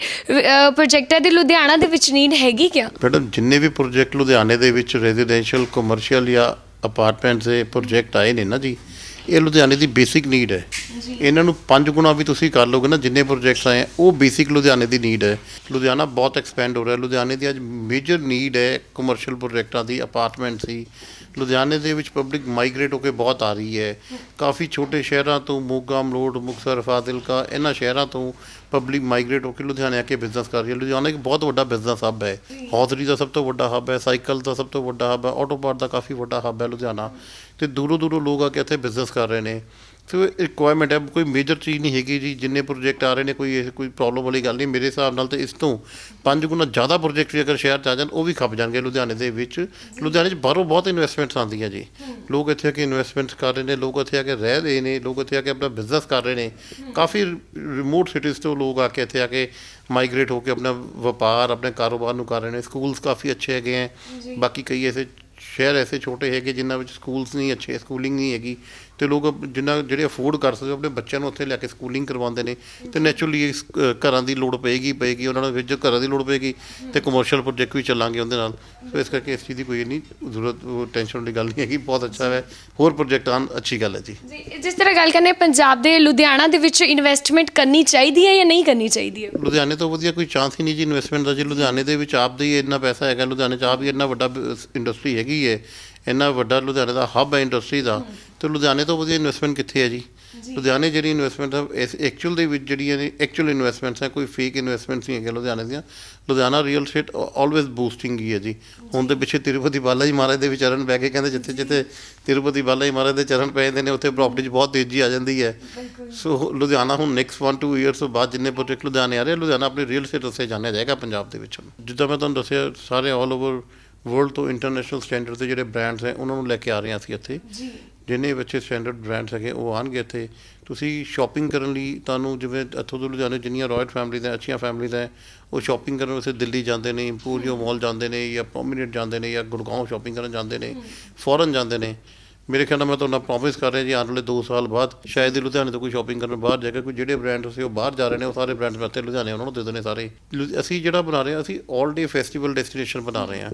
ਪ੍ਰੋਜੈਕਟਾਂ ਦੀ ਲੁਧਿਆਣਾ ਦੇ ਵਿੱਚ ਨੀਡ ਹੈਗੀ ਕਿਆ? ਮੈਡਮ ਜਿੰਨੇ ਵੀ ਪ੍ਰੋਜੈਕਟ ਲੁਧਿਆਣੇ ਦੇ ਵਿੱਚ ਰੈਜ਼ੀਡੈਂਸ਼ੀਅਲ ਕਮਰਸ਼ੀਅਲ ਜਾਂ ਅਪਾਰਟਮੈਂਟਸ ਦੇ ਪ੍ਰੋਜੈਕਟ ਆਏ ਨੇ ਨਾ ਜੀ ਇਹ ਲੁਧਿਆਣੇ ਦੀ ਬੇਸਿਕ ਨੀਡ ਹੈ। ਇਹਨਾਂ ਨੂੰ ਪੰਜ ਗੁਣਾ ਵੀ ਤੁਸੀਂ ਕਰ ਲੋਗੇ ਨਾ ਜਿੰਨੇ ਪ੍ਰੋਜੈਕਟਸ ਆਏ ਉਹ ਬੇਸਿਕ ਲੁਧਿਆਣੇ ਦੀ ਨੀਡ ਹੈ। ਲੁਧਿਆਣਾ ਬਹੁਤ ਐਕਸਪੈਂਡ ਹੋ ਰਿਹਾ। ਲੁਧਿਆਣੇ ਦੀ ਅੱਜ ਮੇਜਰ ਨੀਡ ਹੈ ਕਮਰਸ਼ੀਅਲ ਪ੍ਰੋਜੈਕਟਾਂ ਦੀ ਅਪਾਰਟਮੈਂਟ ਸੀ ਲੁਧਿਆਣੇ ਦੇ ਵਿੱਚ ਪਬਲਿਕ ਮਾਈਗ੍ਰੇਟ ਹੋ ਕੇ ਬਹੁਤ ਆ ਰਹੀ ਹੈ। ਕਾਫੀ ਛੋਟੇ ਸ਼ਹਿਰਾਂ ਤੋਂ ਮੋਗਾ, ਮਲੋਟ, ਮੁਕਤਸਰ, ਫਾਜ਼ਿਲਕਾ, ਇਹਨਾਂ ਸ਼ਹਿਰਾਂ ਤੋਂ ਪਬਲਿਕ ਮਾਈਗ੍ਰੇਟ ਹੋ ਕੇ ਲੁਧਿਆਣੇ ਆ ਕੇ ਬਿਜ਼ਨਸ ਕਰ ਰਹੀ ਹੈ। ਲੁਧਿਆਣਾ ਇੱਕ ਬਹੁਤ ਵੱਡਾ ਬਿਜ਼ਨਸ ਹੱਬ ਹੈ। ਹੌਜ਼ਰੀ ਦਾ ਸਭ ਤੋਂ ਵੱਡਾ ਹੱਬ ਹੈ ਸਾਈਕਲ ਦਾ ਸਭ ਤੋਂ ਵੱਡਾ ਹੱਬ ਹੈ ਆਟੋ ਪਾਰਟ ਦਾ ਕਾਫੀ ਵੱਡਾ ਹੱਬ ਹੈ ਲੁਧਿਆਣਾ। ਤੇ ਦੂਰੋਂ ਦੂਰੋਂ ਲੋਕ ਆ ਕੇ ਇੱਥੇ ਬਿਜ਼ਨਸ ਕਰ ਰਹੇ ਨੇ। ਸੋ ਰਿਕੁਆਇਰਮੈਂਟ ਹੈ ਕੋਈ ਮੇਜਰ ਚੀਜ਼ ਨਹੀਂ ਹੈਗੀ ਜੀ ਜਿੰਨੇ ਪ੍ਰੋਜੈਕਟ ਆ ਰਹੇ ਨੇ ਕੋਈ ਇਹ ਕੋਈ ਪ੍ਰੋਬਲਮ ਵਾਲੀ ਗੱਲ ਨਹੀਂ। ਮੇਰੇ ਹਿਸਾਬ ਨਾਲ ਤੇ ਇਸ ਤੋਂ ਪੰਜ ਗੁਣਾ ਜ਼ਿਆਦਾ ਪ੍ਰੋਜੈਕਟ ਅਗਰ ਸ਼ਹਿਰ ਚ ਆ ਜਾਣ ਉਹ ਵੀ ਖੱਪ ਜਾਣਗੇ ਲੁਧਿਆਣੇ ਦੇ ਵਿੱਚ। ਲੁਧਿਆਣੇ 'ਚ ਬਾਹਰੋਂ ਬਹੁਤ ਇਨਵੈਸਟਮੈਂਟਸ ਆਉਂਦੀਆਂ ਜੀ। ਲੋਕ ਇੱਥੇ ਆ ਕੇ ਇਨਵੈਸਟਮੈਂਟਸ ਕਰ ਰਹੇ ਨੇ ਲੋਕ ਇੱਥੇ ਆ ਕੇ ਰਹਿ ਰਹੇ ਨੇ ਲੋਕ ਇੱਥੇ ਆ ਕੇ ਆਪਣਾ ਬਿਜ਼ਨਸ ਕਰ ਰਹੇ ਨੇ। ਕਾਫੀ ਰਿਮੋਟ ਸਿਟੀਜ਼ ਤੋਂ ਲੋਕ ਆ ਕੇ ਇੱਥੇ ਆ ਕੇ ਮਾਈਗ੍ਰੇਟ ਹੋ ਕੇ ਆਪਣਾ ਵਪਾਰ ਆਪਣੇ ਕਾਰੋਬਾਰ ਨੂੰ ਕਰ ਰਹੇ ਨੇ। ਸਕੂਲਸ ਕਾਫੀ ਅੱਛੇ ਹੈਗੇ ਹੈ ਬਾਕੀ ਕਈ ਐਸੇ ਸ਼ਹਿਰ ਐਸੇ ਛੋਟੇ ਹੈਗੇ ਜਿਨ੍ਹਾਂ ਵਿੱਚ ਸਕੂਲਸ ਨਹੀਂ ਅੱਛੇ ਸਕੂਲਿੰਗ ਨਹੀਂ ਹੈਗੀ। ਤੇ ਲੋਕ ਜਿਨ੍ਹਾਂ ਜਿਹੜੇ ਅਫੋਰਡ ਕਰ ਸਕਦੇ ਆਪਣੇ ਬੱਚਿਆਂ ਨੂੰ ਉੱਥੇ ਲੈ ਕੇ ਸਕੂਲਿੰਗ ਕਰਵਾਉਂਦੇ ਨੇ। ਤੇ ਨੈਚੁਰਲੀ ਘਰਾਂ ਦੀ ਲੋੜ ਪਏਗੀ ਪਏਗੀ ਉਹਨਾਂ ਨੂੰ ਵਿੱਚ ਘਰਾਂ ਦੀ ਲੋੜ ਪਏਗੀ ਤੇ ਕਮਰਸ਼ੀਅਲ ਪ੍ਰੋਜੈਕਟ ਵੀ ਚੱਲਾਂਗੇ ਉਹਦੇ ਨਾਲ। ਸੋ ਇਸ ਕਰਕੇ ਇਸ ਚੀਜ਼ ਦੀ ਕੋਈ ਨਹੀਂ ਜ਼ਰੂਰਤ ਟੈਨਸ਼ਨ ਵਾਲੀ ਗੱਲ ਨਹੀਂ ਹੈਗੀ ਬਹੁਤ ਅੱਛਾ ਹੈ। ਹੋਰ ਪ੍ਰੋਜੈਕਟ ਆਉਣ ਅੱਛੀ ਗੱਲ ਹੈ ਜੀ। ਜੀ ਜਿਸ ਤਰ੍ਹਾਂ ਗੱਲ ਕਰਨੇ ਪੰਜਾਬ ਦੇ ਲੁਧਿਆਣਾ ਦੇ ਵਿੱਚ ਇਨਵੈਸਟਮੈਂਟ ਕਰਨੀ ਚਾਹੀਦੀ ਹੈ ਜਾਂ ਨਹੀਂ ਕਰਨੀ ਚਾਹੀਦੀ ਹੈ? ਲੁਧਿਆਣੇ ਤੋਂ ਵਧੀਆ ਕੋਈ ਚਾਂਸ ਹੀ ਨਹੀਂ ਜੀ ਇਨਵੈਸਟਮੈਂਟ ਦਾ ਜੀ। ਲੁਧਿਆਣੇ ਦੇ ਵਿੱਚ ਆਪ ਦਾ ਹੀ ਇੰਨਾ ਪੈਸਾ ਹੈਗਾ ਲੁਧਿਆਣੇ 'ਚ ਆਪ ਹੀ ਇੰਨਾ ਵੱਡਾ ਇੰਡਸਟਰੀ ਹੈਗੀ। ਹੈ ਇੰਨਾ ਵੱਡਾ ਲੁਧਿਆਣੇ ਦਾ ਹੱਬ ਹੈ ਇੰਡਸਟਰੀ ਦਾ ਤੇ ਲੁਧਿਆਣੇ ਤੋਂ ਵਧੀਆ ਇਨਵੈਸਟਮੈਂਟ ਕਿੱਥੇ ਹੈ ਜੀ? ਲੁਧਿਆਣੇ ਜਿਹੜੀ ਇਨਵੈਸਟਮੈਂਟ ਹੈ ਇਸ ਐਕਚੁਅਲ ਦੇ ਵਿੱਚ ਜਿਹੜੀਆਂ ਨੇ ਐਕਚੁਅਲ ਇਨਵੈਸਟਮੈਂਟਸ ਹੈ ਕੋਈ ਫੇਕ ਇਨਵੈਸਟਮੈਂਟਸ ਨਹੀਂ ਹੈਗੀਆਂ ਲੁਧਿਆਣੇ ਦੀਆਂ। Ludhiana real state always boosting ਹੀ ਹੈ ਜੀ। ਹੁਣ ਦੇ ਪਿੱਛੇ ਤਿਰੂਪਤੀ ਬਾਲਾ ਜੀ ਮਹਾਰਾਜ ਦੇ ਵੀ ਚਰਨ ਪੈ ਕੇ ਕਹਿੰਦੇ ਜਿੱਥੇ ਜਿੱਥੇ ਤਿਰੂਪਤੀ ਬਾਲਾ ਜੀ ਮਹਾਰਾਜ ਦੇ ਚਰਨ ਪੈ ਜਾਂਦੇ ਨੇ ਉੱਥੇ ਪ੍ਰਾਪਰਟੀ 'ਚ ਬਹੁਤ ਤੇਜ਼ੀ ਆ ਜਾਂਦੀ ਹੈ। ਸੋ ਲੁਧਿਆਣਾ ਹੁਣ ਨੈਕਸਟ 1 2 ਇਅਰਸ ਤੋਂ ਬਾਅਦ ਜਿੰਨੇ ਪ੍ਰੋਜੈਕਟ ਲੁਧਿਆਣੇ ਆ ਰਹੇ ਲੁਧਿਆਣਾ ਆਪਣੀ ਰੀਅਲ ਸਟੇਟ ਉਸੇ ਜਾਣਿਆ ਜਾਏਗਾ ਪੰਜਾਬ ਦੇ ਵਿੱਚ ਜਿੱਦਾਂ ਮੈਂ ਤੁਹਾਨੂੰ ਦੱਸਿਆ ਸਾਰੇ ਆਲ ਓਵਰ ਵਰਲਡ ਤੋਂ ਇੰਟਰਨੈਸ਼ਨਲ ਸਟੈਂਡਰਡ ਦੇ ਜਿਹੜੇ ਬ੍ਰਾਂਡਸ ਹੈ ਉਹਨਾਂ ਨੂੰ ਲੈ ਕੇ ਆ ਰਹੇ ਹਾਂ ਅਸੀਂ ਇੱਥੇ। ਜੀ। ਜਿੰਨੇ ਬੱਚੇ ਸਟੈਂਡਰਡ ਬ੍ਰਾਂਡਸ ਹੈਗੇ ਉਹ ਆਣਗੇ ਇੱਥੇ। ਤੁਸੀਂ ਸ਼ਾਪਿੰਗ ਕਰਨ ਲਈ ਤੁਹਾਨੂੰ ਜਿਵੇਂ ਇੱਥੋਂ ਤੋਂ ਲੁਧਿਆਣੇ ਜਿੰਨੀਆਂ ਰਾਇਲ ਫੈਮਲੀਜ਼ ਹੈ ਅੱਛੀਆਂ ਫੈਮਲੀਜ਼ ਹੈ ਉਹ ਸ਼ਾਪਿੰਗ ਕਰਨ ਵਾਸਤੇ ਦਿੱਲੀ ਜਾਂਦੇ ਨੇ ਇੰਪੋਰੀਓ ਮਾਲ ਜਾਂਦੇ ਨੇ ਜਾਂ ਪ੍ਰੋਮਿਨੈਂਟ ਜਾਂਦੇ ਨੇ ਜਾਂ ਗੁੜਗਾਉਂ ਸ਼ਾਪਿੰਗ ਕਰਨ ਜਾਂਦੇ ਨੇ ਫੋਰਨ ਜਾਂਦੇ ਨੇ। ਮੇਰੇ ਖਿਆਲ ਨਾਲ ਮੈਂ ਤੁਹਾਨੂੰ ਪ੍ਰੋਮਿਸ ਕਰ ਰਿਹਾ ਜੀ ਆਉਣ ਵਾਲੇ 2 ਸਾਲ ਬਾਅਦ ਸ਼ਾਇਦ ਹੀ ਲੁਧਿਆਣੇ ਤੋਂ ਕੋਈ ਸ਼ਾਪਿੰਗ ਕਰਨ ਬਾਹਰ ਜਾਏਗਾ ਕੋਈ ਜਿਹੜੇ ਬ੍ਰਾਂਡ ਸੀ ਉਹ ਬਾਹਰ ਜਾ ਰਹੇ ਨੇ ਉਹ ਸਾਰੇ ਬ੍ਰਾਂਡ ਮੈਂ ਇੱਥੇ ਲੁਧਿਆਣੇ ਉਹਨਾਂ ਨੂੰ ਦੇ ਦੇਣੇ ਸਾਰੇ। ਅਸੀਂ ਜਿਹੜਾ ਬਣਾ ਰਹੇ ਹਾਂ ਅਸੀਂ ਆਲ ਡੇ ਫੈਸਟੀਵਲ ਡੈਸਟੀਨੇਸ਼ਨ ਬਣਾ ਰਹੇ ਹਾਂ।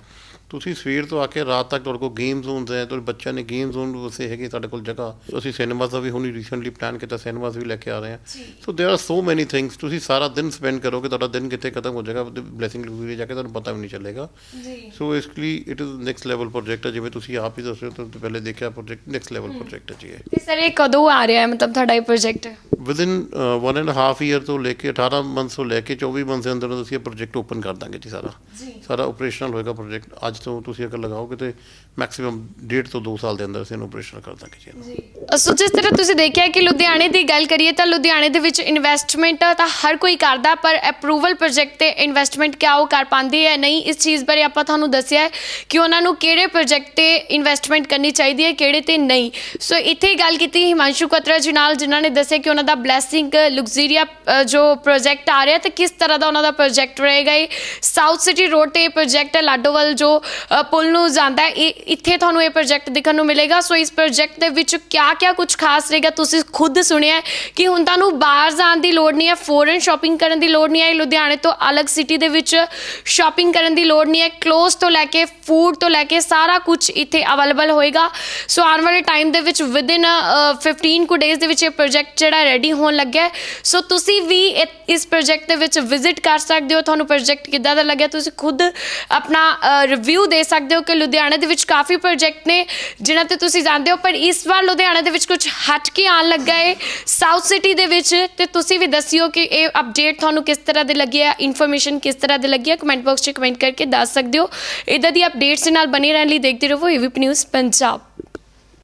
ਤੁਸੀਂ ਸਵੇਰ ਤੋਂ ਆ ਕੇ ਰਾਤ ਤੱਕ ਤੁਹਾਡੇ ਕੋਲ ਗੇਮ ਜ਼ੋਨਸ ਹੈ ਤੁਹਾਡੇ ਬੱਚਿਆਂ ਨੇ ਗੇਮ ਜ਼ੋਨ ਵਸੇ ਹੈਗੇ ਸਾਡੇ ਕੋਲ ਜਗ੍ਹਾ ਅਸੀਂ ਸਿਨੇਮਾਸ ਦਾ ਵੀ ਹੁਣੀ ਰੀਸੈਂਟਲੀ ਪਲਾਨ ਕੀਤਾ ਸਿਨੇਮਾਸ ਵੀ ਲੈ ਕੇ ਆ ਰਹੇ ਹਾਂ so there are so many things ਤੁਸੀਂ ਸਾਰਾ ਦਿਨ ਸਪੈਂਡ ਕਰੋਗੇ ਤੁਹਾਡਾ ਦਿਨ ਕਿੱਥੇ ਖਤਮ ਹੋ ਜਾਏਗਾ ਬਲੇਸਿੰਗ ਲੂਰੀ ਜਾ ਕੇ ਤੁਹਾਨੂੰ ਪਤਾ ਵੀ ਨਹੀਂ ਚੱਲੇਗਾ ਜੀ ਸੋ ਇਸ ਲਈ it is next level project ਹੈ ਜਿਵੇਂ ਤੁਸੀਂ ਆਪ ਹੀ ਦੱਸ ਰਹੇ ਹੋ ਤੁਸੀਂ ਪਹਿਲੇ ਦੇਖਿਆ ਪ੍ਰੋਜੈਕਟ ਨੈਕਸਟ ਲੈਵਲ ਪ੍ਰੋਜੈਕਟ ਹੈ ਜੀ ਇਹ ਤੇ ਸਰ ਇਹ ਕਦੋਂ ਆ ਰਿਹਾ ਹੈ ਮਤਲਬ ਤੁਹਾਡਾ ਇਹ project within 1 and half year ਤੋਂ ਲੈ ਕੇ 18 ਮੰਥਸ ਤੋਂ ਲੈ ਕੇ 24 ਮੰਥਸ ਦੇ ਅੰਦਰ ਅਸੀਂ ਇਹ ਪ੍ਰੋਜੈਕਟ ਓਪਨ ਕਰ ਦਾਂਗੇ ਜੀ ਸਾਰਾ ਜੀ ਸਾਰਾ ਆਪਰੇਸ਼ਨਲ ਹੋਏਗਾ ਪ੍ਰੋਜੈਕਟ ਅੱਜ ਤੋਂ ਤੁਸੀਂ ਅਗਰ ਲਗਾਓਗੇ ਤੇ ਮੈਕਸਿਮਮ ਡੇਢ ਤੋਂ 2 ਸਾਲ ਦੇ ਅੰਦਰ ਅਸੀਂ ਇਹਨੂੰ ਆਪਰੇਸ਼ਨਲ ਕਰ ਦਾਂਗੇ ਜੀ ਜੀ। ਸੋ ਜਿਸ ਤਰ੍ਹਾਂ ਤੁਸੀਂ ਦੇਖਿਆ ਕਿ ਲੁਧਿਆਣੇ ਦੀ ਗੱਲ ਕਰੀਏ ਤਾਂ ਲੁਧਿਆਣੇ ਦੇ ਵਿੱਚ ਇਨਵੈਸਟਮੈਂਟ ਤਾਂ ਹਰ ਕੋਈ ਕਰਦਾ, ਪਰ ਅਪਰੂਵਲ ਪ੍ਰੋਜੈਕਟ ਤੇ ਇਨਵੈਸਟਮੈਂਟ ਕਿਆ ਉਹ ਕਰ ਪਾਉਂਦੇ ਹੈ? ਨਹੀਂ, ਇਸ ਚੀਜ਼ ਬਾਰੇ ਆਪਾਂ ਤੁਹਾਨੂੰ ਦੱਸਿਆ ਹੈ ਕਿ ਉਹਨਾਂ ਨੂੰ ਕਿਹੜੇ ਪ੍ਰੋਜੈਕਟ ਤੇ ਇਨਵੈਸਟਮੈਂਟ ਕਰਨੀ ਚਾਹੀਦੀ ਹੈ, ਕਿਹੜੇ ਤੇ ਨਹੀਂ। ਸੋ ਇੱਥੇ ਗੱਲ ਕੀਤੀ ਹਿਮਾਂਸ਼ੂ ਕਤਰਾ ਜੀ ਨਾਲ, ਜਿਨ੍ਹਾਂ ਨੇ ਦੱਸਿਆ ਕਿ ਉਹਨਾਂ ਦਾ ਬਲੈਸਿੰਗ ਲੁਗਜ਼ਰੀਆ ਜੋ ਪ੍ਰੋਜੈਕਟ ਆ ਰਿਹਾ, ਤੇ ਕਿਸ ਤਰ੍ਹਾਂ ਦਾ ਉਹਨਾਂ ਦਾ ਪ੍ਰੋਜੈਕਟ ਰਹੇਗਾ ਇਹ? ਸਾਊਥ ਸਿਟੀ ਰੋਡ ਤੇ ਇਹ ਪ੍ਰੋਜੈਕਟ ਹੈ, ਲਾਡੋਵਲ, ਜੋ ਅ, ਪੁਲ ਨੂੰ ਜਾਂਦਾ ਹੈ। ਇਹ ਇੱਥੇ ਤੁਹਾਨੂੰ ਇਹ ਪ੍ਰੋਜੈਕਟ ਦੇਖਣ ਨੂੰ ਮਿਲੇਗਾ। ਸੋ ਇਸ ਪ੍ਰੋਜੈਕਟ ਦੇ ਵਿੱਚ ਕਿਆ ਕਿਆ ਕੁਝ ਖਾਸ ਰਹੇਗਾ ਤੁਸੀਂ ਖੁਦ ਸੁਣਿਆ ਹੈ ਕਿ ਹੁਣ ਤੁਹਾਨੂੰ ਬਾਹਰ ਜਾਣ ਦੀ ਲੋੜ ਨਹੀਂ ਹੈ ਫੋਰਨ ਸ਼ਾਪਿੰਗ ਕਰਨ ਦੀ ਲੋੜ ਨਹੀਂ ਹੈ। ਲੁਧਿਆਣੇ ਤੋਂ ਅਲੱਗ ਸਿਟੀ ਦੇ ਵਿੱਚ ਸ਼ਾਪਿੰਗ ਕਰਨ ਦੀ ਲੋੜ ਨਹੀਂ ਹੈ। ਕਲੋਥ ਤੋਂ ਲੈ ਕੇ ਫੂਡ ਤੋਂ ਲੈ ਕੇ ਸਾਰਾ ਕੁਝ ਇੱਥੇ ਅਵੇਲੇਬਲ ਹੋਏਗਾ। ਸੋ ਆਉਣ ਵਾਲੇ ਟਾਈਮ ਦੇ ਵਿੱਚ ਵਿਦਿਨ 15 ਕੁ ਡੇਜ਼ ਦੇ ਵਿੱਚ ਇਹ ਪ੍ਰੋਜੈਕਟ ਜਿਹੜਾ ਰੈਡੀ ਹੋਣ ਲੱਗਾ ਹੈ। ਸੋ ਤੁਸੀਂ ਵੀ ਇਹ- ਇਸ ਪ੍ਰੋਜੈਕਟ ਦੇ ਵਿੱਚ ਵਿਜ਼ਿਟ ਕਰ ਸਕਦੇ ਹੋ। ਤੁਹਾਨੂੰ ਪ੍ਰੋਜੈਕਟ ਕਿੱਦਾਂ ਦਾ ਲੱਗਿਆ? ਤੁਸੀਂ ਖੁਦ ਆਪਣਾ ਰਿਵਿਊ ਦੇ ਸਕਦੇ ਹੋ ਕਿ ਲੁਧਿਆਣਾ ਦੇ ਵਿੱਚ ਕਾਫੀ ਪ੍ਰੋਜੈਕਟ ਨੇ, ਜਿਨ੍ਹਾਂ ਤੇ ਤੁਸੀਂ ਜਾਣਦੇ ਹੋ, ਪਰ ਇਸ ਵਾਰ ਲੁਧਿਆਣਾ ਦੇ ਵਿੱਚ ਕੁਝ ਹਟ ਕੇ ਆਉਣ ਲੱਗਾ ਹੈ ਸਾਊਥ ਸਿਟੀ ਦੇ ਵਿੱਚ, ਤੇ ਤੁਸੀਂ ਵੀ ਦੱਸਿਓ ਕਿ ਇਹ ਅਪਡੇਟ ਤੁਹਾਨੂੰ ਕਿਸ ਤਰ੍ਹਾਂ ਦੇ ਲੱਗੀ ਹੈ ਇਨਫੋਰਮੇਸ਼ਨ ਕਿਸ ਤਰ੍ਹਾਂ ਦੀ ਲੱਗੀ ਹੈ ਕਮੈਂਟ ਬਾਕਸ 'ਚ ਕਮੈਂਟ ਕਰਕੇ ਦੱਸ ਸਕਦੇ ਹੋ। ਇਦਾਂ ਦੀ ਅਪਡੇਟਸ ਨਾਲ ਬਣੇ ਰਹਿਣ ਲਈ ਦੇਖਦੇ ਰਹੋ ਏਵੀਪੀ ਨਿਊਜ਼ ਪੰਜਾਬ